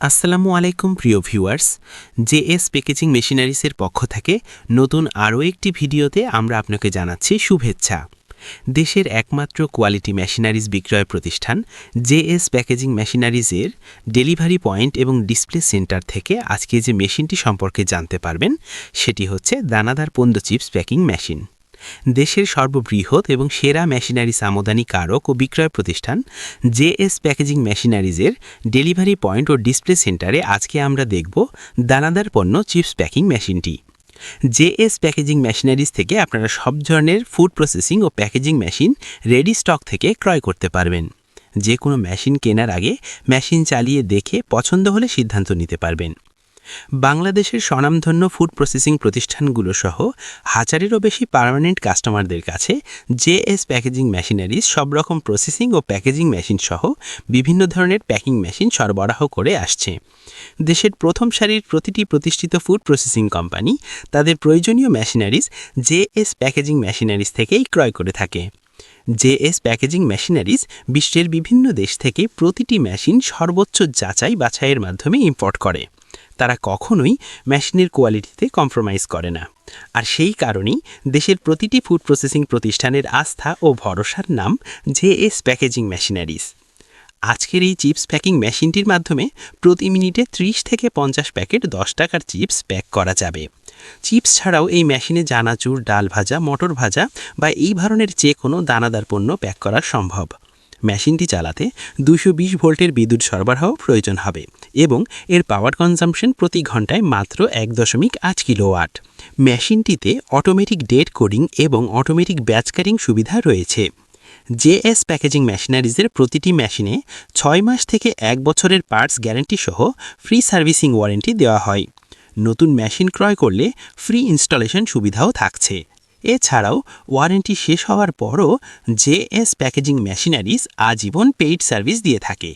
আসসালামু আলাইকুম, প্রিয় ভিউয়ার্স। জেএস প্যাকেজিং মেশিনারিসের পক্ষ থেকে নতুন আরও একটি ভিডিওতে আমরা আপনাকে জানাচ্ছি শুভেচ্ছা। দেশের একমাত্র কোয়ালিটি মেশিনারিজ বিক্রয় প্রতিষ্ঠান জেএস প্যাকেজিং মেশিনারিজের ডেলিভারি পয়েন্ট এবং ডিসপ্লে সেন্টার থেকে আজকে যে মেশিনটি সম্পর্কে জানতে পারবেন, সেটি হচ্ছে দানাদার পন্দ চিপস প্যাকিং মেশিন। দেশের সর্ববৃহৎ এবং সেরা মেশিনারিজ আমদানি কারক ও বিক্রয় প্রতিষ্ঠান জেএস প্যাকেজিং মেশিনারিজের ডেলিভারি পয়েন্ট ও ডিসপ্লে সেন্টারে আজকে আমরা দেখব দানাদার পণ্য চিপস প্যাকিং মেশিনটি। জেএস প্যাকেজিং মেশিনারিজ থেকে আপনারা সব ধরনের ফুড প্রসেসিং ও প্যাকেজিং মেশিন রেডি স্টক থেকে ক্রয় করতে পারবেন। যে কোনো মেশিন কেনার আগে মেশিন চালিয়ে দেখে পছন্দ হলে সিদ্ধান্ত নিতে পারবেন। বাংলাদেশের স্বনামধন্য ফুড প্রসেসিং প্রতিষ্ঠানগুলো সহ হাজারেরও বেশি পার্মানেন্ট কাস্টমারদের কাছে জেএস প্যাকেজিং মেশিনারিজ সব রকম প্রসেসিং ও প্যাকেজিং মেশিন সহ বিভিন্ন ধরনের প্যাকিং মেশিন সরবরাহ করে আসছে। দেশের প্রথম সারির প্রতিটি প্রতিষ্ঠিত ফুড প্রসেসিং কোম্পানি তাদের প্রয়োজনীয় মেশিনারিজ জেএস প্যাকেজিং মেশিনারিজ থেকেই ক্রয় করে থাকে। জেএস প্যাকেজিং মেশিনারিজ বিশ্বের বিভিন্ন দেশ থেকে প্রতিটি মেশিন সর্বোচ্চ যাচাই বাছাইয়ের মাধ্যমে ইম্পোর্ট করে। তারা কখনোই মেশিনের কোয়ালিটিতে কম্প্রোমাইজ করে না। আর সেই কারণেই দেশের প্রতিটি ফুড প্রসেসিং প্রতিষ্ঠানের আস্থা ও ভরসার নাম জেএস প্যাকেজিং মেশিনারিজ। আজকের এই চিপস প্যাকিং মেশিনটির মাধ্যমে প্রতি মিনিটে ত্রিশ থেকে পঞ্চাশ প্যাকেট দশ টাকার চিপস প্যাক করা যাবে। চিপস ছাড়াও এই মেশিনে জানাচুর ডাল ভাজা, মটর ভাজা বা এই ধরনের যে কোনো দানাদার পণ্য প্যাক করা সম্ভব। মেশিনটি চালাতে দুশো ভোল্টের বিদ্যুৎ সরবরাহ প্রয়োজন হবে এবং এর পাওয়ার কনজাম্পশন প্রতি ঘন্টায় মাত্র এক দশমিক আট কিলোওয়াট মেশিনটিতে অটোমেটিক ডেট কোডিং এবং অটোমেটিক ব্যাচ কারিং সুবিধা রয়েছে। জেএস প্যাকেজিং মেশিনারিজের প্রতিটি মেশিনে ছয় মাস থেকে এক বছরের পার্টস গ্যারান্টি সহ ফ্রি সার্ভিসিং ওয়ারেন্টি দেওয়া হয়। নতুন মেশিন ক্রয় করলে ফ্রি ইনস্টলেশন সুবিধাও থাকছে। এছাড়াও ওয়ারেন্টি শেষ হওয়ার পরও জেএস প্যাকেজিং মেশিনারিজ আজীবন পেইড সার্ভিস দিয়ে থাকে।